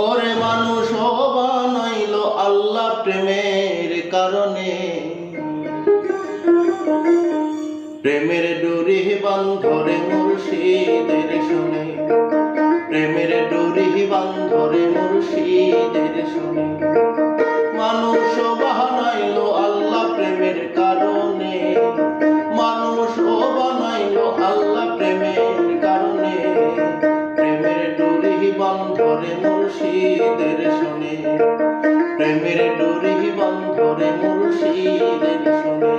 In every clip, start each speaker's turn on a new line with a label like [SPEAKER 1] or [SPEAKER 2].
[SPEAKER 1] ওরে মানুষ বানাইল আল্লাহ প্রেমের কারণে। প্রেমের ডুরি বান্ধরে মুর্শিদের শুনে। মুর্শিদের শুনে। প্রেমের ডোরি বন্ধরে মুর্শিদের শুনে।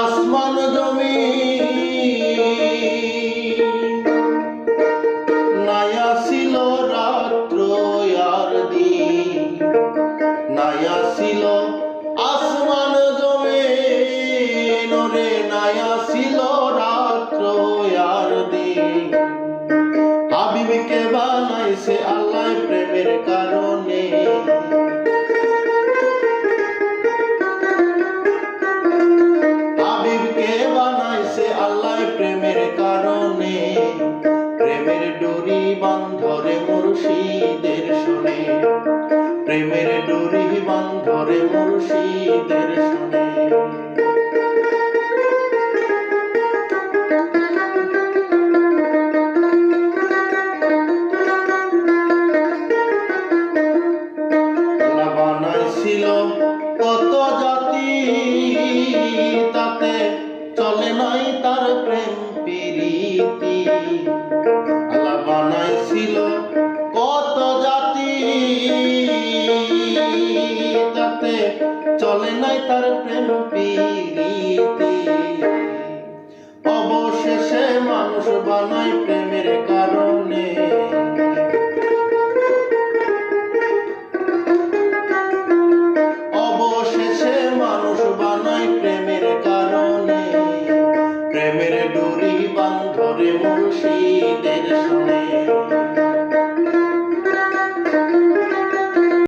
[SPEAKER 1] আসমান জমি বানাইছে আল্লাহ প্রেমের কারণে। হাবিবকে বানাইছে আল্লাহ প্রেমের কারণে। প্রেমের ডোরি বান্ধরে মুর্শিদের শুনে। প্রেমের ডোরি বান্ধরে মুর্শিদের শুনে। আল্লাহ বানাইছিল কত জাতি। তাতে চলে নাই তার প্রেম প্রীতি। অবশেষে মানুষ বানায়